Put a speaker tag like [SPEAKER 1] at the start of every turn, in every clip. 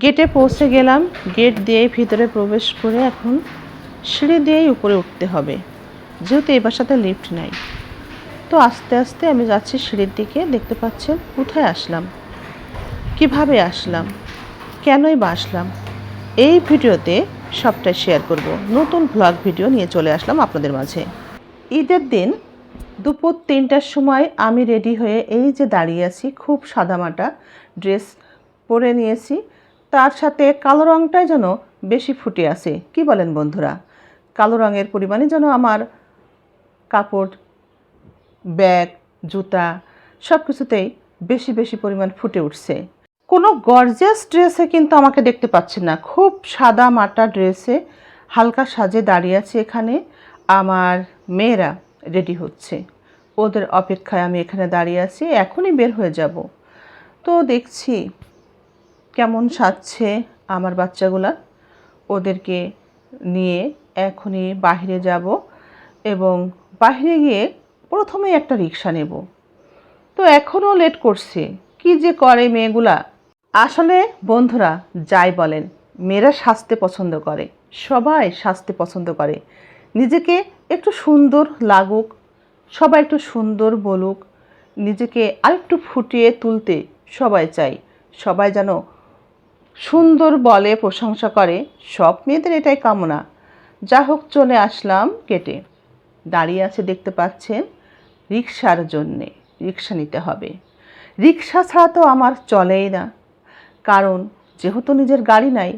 [SPEAKER 1] গেটে পৌঁছে গেলাম। গেট দিয়েই ভিতরে প্রবেশ করে এখন সিঁড়ি দিয়েই উপরে উঠতে হবে। যেহেতু এই বাসাতে লিফট নাই। তো আস্তে আস্তে আমি যাচ্ছি সিঁড়ির দিকে, দেখতে পাচ্ছেন কোথায় আসলাম? কীভাবে আসলাম? কেনই বা আসলাম? এই ভিডিওতে সবটাই শেয়ার করব। নতুন ব্লগ ভিডিও নিয়ে চলে আসলাম আপনাদের মাঝে। ঈদের দিন দুপুর তিনটার সময় আমি রেডি হয়ে এই যে দাঁড়িয়ে আছি, খুব সাদামাটা ড্রেস পরে নিয়েছি। তার সাথে কালো রঙটাই যেন বেশি ফুটে আছে। কি বলেন বন্ধুরা? কালো রঙের পরিমাণে যেন আমার কাপড়, ব্যাগ, জুতা সব কিছুতেই বেশি বেশি পরিমাণ ফুটে উঠছে। কোনো গর্জিয়াস ড্রেসে কিন্তু আমাকে দেখতে পাচ্ছেন না। খুব সাদা মাটা ড্রেসে হালকা সাজে দাঁড়িয়ে আছে এখানে। আমার মেয়েরা রেডি হচ্ছে। ওদের অপেক্ষায় আমি এখানে দাঁড়িয়ে আছি। এখনই বের হয়ে যাব। তো দেখছি কেমন সাজছে আমার বাচ্চাগুলা? ওদেরকে নিয়ে এখনই বাইরে যাব এবং বাইরে গিয়ে প্রথমে একটা রিক্সা নেব। তো এখনও লেট করছে। কি যে করে মেয়েগুলা? আসলে বন্ধুরা, যাই বলেন, মেয়েরা সাজতে পছন্দ করে, সবাই সাজতে পছন্দ করে। নিজেকে একটু সুন্দর লাগুক, সবাই একটু সুন্দর বলুক, নিজেকে আরেকটু ফুটিয়ে তুলতে সবাই চাই সবাই যেন সুন্দর বলে প্রশংসা করে। সব মেয়েদের এটাই কামনা। যা হোক, চলে আসলাম কেটে দাঁড়িয়ে আছে দেখতে পাচ্ছেন রিক্সার জন্যে। রিক্সা নিতে হবে। রিক্সা ছাড়া তো আমার চলেই না। কারণ যেহেতু নিজের গাড়ি নাই,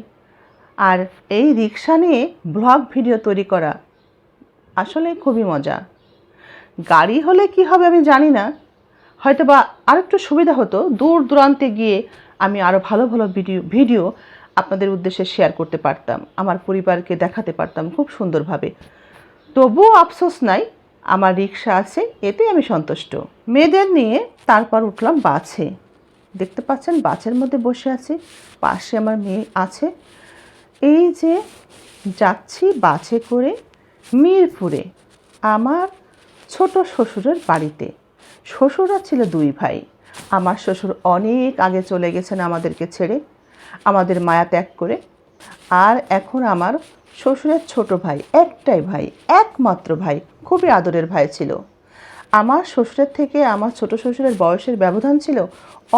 [SPEAKER 1] আর এই রিক্সা নিয়ে ব্লগ ভিডিও তৈরি করা আসলে খুবই মজা। গাড়ি হলে কি হবে আমি জানি না। হয়তো বা আরেকটু সুবিধা হতো। দূর দূরান্তে গিয়ে আমি আরও ভালো ভালো ভিডিও ভিডিও আপনাদের উদ্দেশ্যে শেয়ার করতে পারতাম, আমার পরিবারকে দেখাতে পারতাম খুব সুন্দরভাবে। তবুও আফসোস নাই, আমার রিক্সা আছে, এতে আমি সন্তুষ্ট। মেয়েদের নিয়ে তারপর উঠলাম বাসে দেখতে পাচ্ছেন বাসের মধ্যে বসে আছি, পাশে আমার মেয়ে আছে। এই যে যাচ্ছি বাসে করে মিরপুরে, আমার ছোট শ্বশুরের বাড়িতে। শ্বশুরা ছিল দুই ভাই। আমার শ্বশুর অনেক আগে চলে গেছেন আমাদেরকে ছেড়ে, আমাদের মায়া ত্যাগ করে। আর এখন আমার শ্বশুরের ছোট ভাই, একটাই ভাই, একমাত্র ভাই, খুবই আদরের ভাই ছিল। আমার শ্বশুরের থেকে আমার ছোট শ্বশুরের বয়সের ব্যবধান ছিল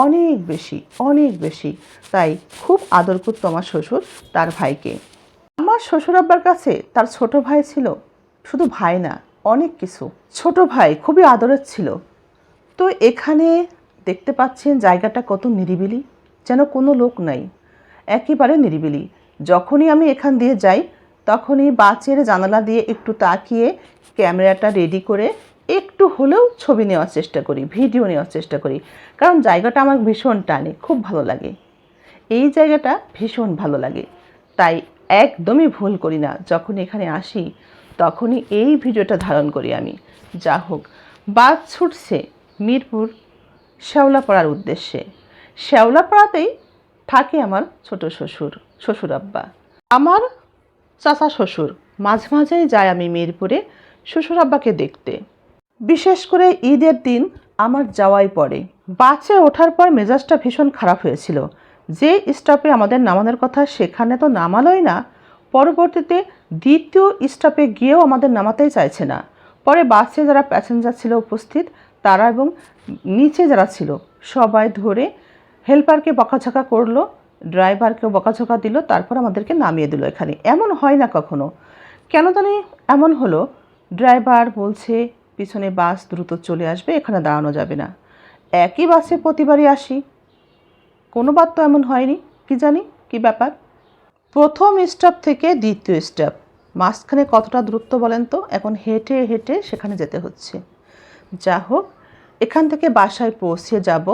[SPEAKER 1] অনেক বেশি অনেক বেশি। তাই খুব আদর করতো আমার শ্বশুর তার ভাইকে। আমার শ্বশুর আব্বার কাছে তার ছোট ভাই ছিল, শুধু ভাই না, অনেক কিছু। ছোট ভাই খুবই আদরের ছিল। তো এখানে দেখতে পাচ্ছেন জায়গাটা কত নিরিবিলি, যেন কোনো লোক নাই। একেবারে নিরিবিলি। যখনই আমি এখান দিয়ে যাই, তখনই বাচের জানালা দিয়ে একটু তাকিয়ে ক্যামেরাটা রেডি করে একটু হলেও ছবি নেওয়ার চেষ্টা করি, ভিডিও নেওয়ার চেষ্টা করি। কারণ জায়গাটা আমার ভীষণ টানে, খুব ভালো লাগে। এই জায়গাটা ভীষণ ভালো লাগে। তাই একদমই ভুল করি না, যখন এখানে আসি, তখনই এই ভিডিওটা ধারণ করি আমি। যা হোক বাস ছুটছে মিরপুর শ্যাওলাপাড়ার উদ্দেশ্যে। শ্যাওলাপাড়াতেই থাকে আমার ছোট শ্বশুর শ্বশুর আব্বা। আমার চাচা শ্বশুর, মাঝে মাঝেই যাই আমি মিরপুরে শ্বশুর আব্বাকে দেখতে। বিশেষ করে ঈদের দিন আমার যাওয়াই পড়ে। বাসে ওঠার পর মেজাজটা ভীষণ খারাপ হয়েছিল। যে স্টপে আমাদের নামানোর কথা সেখানে তো নামালোই না, পরবর্তীতে দ্বিতীয় স্টপে গিয়েও আমাদের নামাতেই চাইছে না। পরে বাসে যারা প্যাসেঞ্জার ছিল উপস্থিত তারা এবং নিচে যারা ছিল সবাই ধরে হেল্পারকে বকাঝকা করল ড্রাইভারকেও বকাঝকা দিল, তারপর আমাদেরকে নামিয়ে দিল এখানে। এমন হয় না কখনো। কেন জানি এমন হলো, ড্রাইভার বলছে, পিছনে বাস দ্রুত চলে আসবে, এখানে দাঁড়ানো যাবে না। একই বাসে প্রতিবারই আসি। কোনোবার তো এমন হয়নি, কি জানি, কি ব্যাপার? প্রথম স্টপ থেকে দ্বিতীয় স্টপ মাঝখানে কতটা দূরত্ব বলেন তো? এখন হেঁটে হেঁটে সেখানে যেতে হচ্ছে। যা হোক এখান থেকে বাসায় পৌঁছে যাব।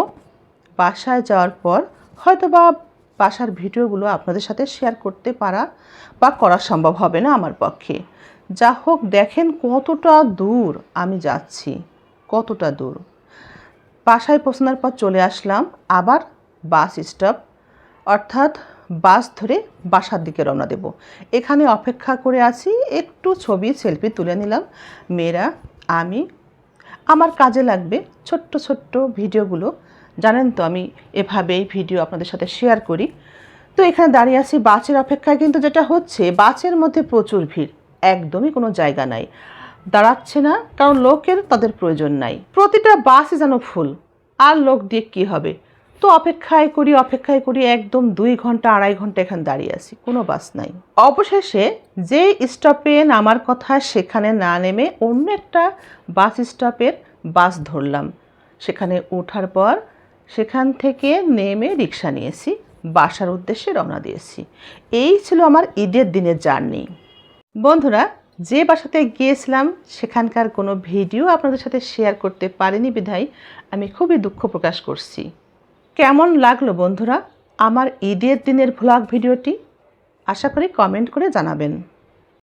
[SPEAKER 1] বাসায় যাওয়ার পর হয়তো বা বাসার ভিডিওগুলো আপনাদের সাথে শেয়ার করতে পারা বা করা সম্ভব হবে না আমার পক্ষে। যা হোক, দেখেন কতটা দূর আমি যাচ্ছি, কতটা দূর। বাসায় পৌঁছানোর পর চলে আসলাম, আবার বাস স্টপ অর্থাৎ বাস ধরে বাসার দিকে রওনা দেব। এখানে অপেক্ষা করে আছি, একটু ছবি সেলফি তুলে নিলাম। মেয়েরা, আমি আমার কাজে লাগবে ছোট্ট ছোট্ট ভিডিওগুলো। জানেন তো, আমি এভাবেই ভিডিও আপনাদের সাথে শেয়ার করি। তো এখানে দাঁড়িয়ে আছি বাসের অপেক্ষায়, কিন্তু যেটা হচ্ছে, বাসের মধ্যে প্রচুর ভিড়। একদমই কোনো জায়গা নাই। দাঁড়াচ্ছে না, কারণ লোকের তাদের প্রয়োজন নাই। প্রতিটা বাসই যেন ফুল আর লোক দিয়ে কী হবে? তো অপেক্ষায় করি অপেক্ষায় করি একদম দুই ঘণ্টা, আড়াই ঘণ্টা এখানে দাঁড়িয়ে আছি, কোনো বাস নাই। অবশেষে যে স্টপে নামার কথা সেখানে না নেমে অন্য একটা বাস স্টপের বাস ধরলাম। সেখানে ওঠার পর সেখান থেকে নেমে রিক্সা নিয়েছি বাসার উদ্দেশ্যে রওনা দিয়েছি। এই ছিল আমার ঈদের দিনের জার্নি। বন্ধুরা, যে বাসাতে গিয়েছিলাম, সেখানকার কোনো ভিডিও আপনাদের সাথে শেয়ার করতে পারিনি বিধায় আমি খুবই দুঃখ প্রকাশ করছি। কেমন লাগল বন্ধুরা আমার ঈদের দিনের ভ্লগ ভিডিওটি? আশা করি কমেন্ট করে জানাবেন।